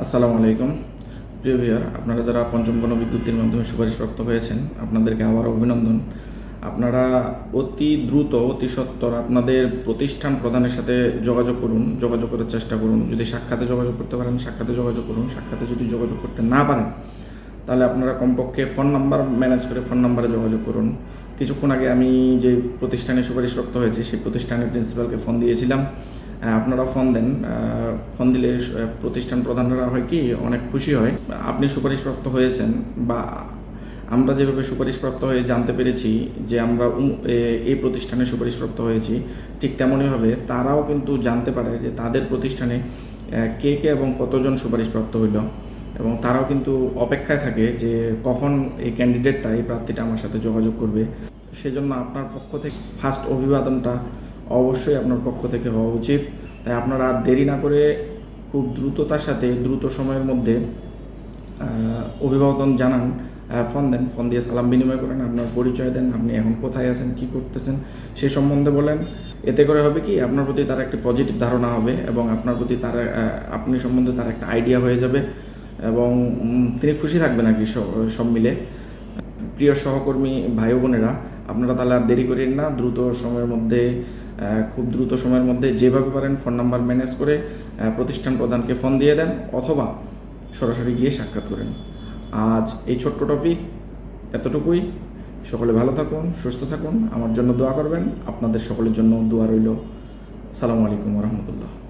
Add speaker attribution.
Speaker 1: আসসালামু আলাইকুম। প্রিয় ভিউয়ার, আপনারা যারা পঞ্চম গণ বিজ্ঞপ্তির মাধ্যমে সুপারিশপ্রাপ্ত হয়েছেন, আপনাদেরকে আবার অভিনন্দন। আপনারা অতি দ্রুত, অতি সত্বর আপনাদের প্রতিষ্ঠান প্রধানের সাথে যোগাযোগ করুন, যোগাযোগ করার চেষ্টা করুন। যদি সাক্ষাতে যোগাযোগ করতে পারেন, সাক্ষাতে যোগাযোগ করুন, সাক্ষাতে যদি যোগাযোগ করতে না পারেন, তাহলে আপনারা কমপক্ষে ফোন নাম্বার ম্যানেজ করে ফোন নাম্বারে যোগাযোগ করুন। কিছুক্ষণ আগে আমি যে প্রতিষ্ঠানে সুপারিশপ্রাপ্ত হয়েছি, সেই প্রতিষ্ঠানের প্রিন্সিপালকে ফোন দিয়েছিলাম। আপনারা ফোন দেন। ফোন দিলে প্রতিষ্ঠান প্রধানরা হয় কি, অনেক খুশি হয়। আপনি সুপারিশপ্রাপ্ত হয়েছেন বা আমরা যেভাবে সুপারিশপ্রাপ্ত হয়ে জানতে পেরেছি যে আমরা এই প্রতিষ্ঠানে সুপারিশপ্রাপ্ত হয়েছি, ঠিক তেমনইভাবে তারাও কিন্তু জানতে পারে যে তাদের প্রতিষ্ঠানে কে কে এবং কতজন সুপারিশপ্রাপ্ত হইল। এবং তারাও কিন্তু অপেক্ষায় থাকে যে কখন এই ক্যান্ডিডেটটা এই প্রার্থীটা আমার সাথে যোগাযোগ করবে। সেজন্য আপনার পক্ষ থেকে ফার্স্ট অভিবাদনটা অবশ্যই আপনার পক্ষ থেকে হওয়া উচিত। তাই আপনারা দেরি না করে খুব দ্রুততার সাথে, দ্রুত সময়ের মধ্যে অভিবাদন জানান ফোন দেন, ফোন দিয়ে সালাম বিনিময় করেন, আপনার পরিচয় দেন, আপনি এখন কোথায় আছেন, কি করতেছেন, সে সম্বন্ধে বলেন। এতে করে হবে কি, আপনার প্রতি তার একটি পজিটিভ ধারণা হবে এবং আপনার প্রতি তার আপনি সম্বন্ধে তার একটা আইডিয়া হয়ে যাবে এবং তিনি খুশি থাকবেন আর কি সব মিলে। প্রিয় সহকর্মী ভাই বোনেরা, আপনারা তাহলে আর দেরি করেন না, দ্রুত সময়ের মধ্যে খুব দ্রুত সময়ের মধ্যে যেভাবে পারেন ফোন নাম্বার ম্যানেজ করে প্রতিষ্ঠান প্রধানকে ফোন দিয়ে দেন অথবা সরাসরি গিয়ে সাক্ষাৎ করেন। আজ এই ছোট্ট টপিক এতটুকুই। সকলে ভালো থাকুন, সুস্থ থাকুন। আমার জন্য দোয়া করবেন। আপনাদের সকলের জন্য দোয়া রইল। সালামু আলাইকুম রহমতুল্লাহ।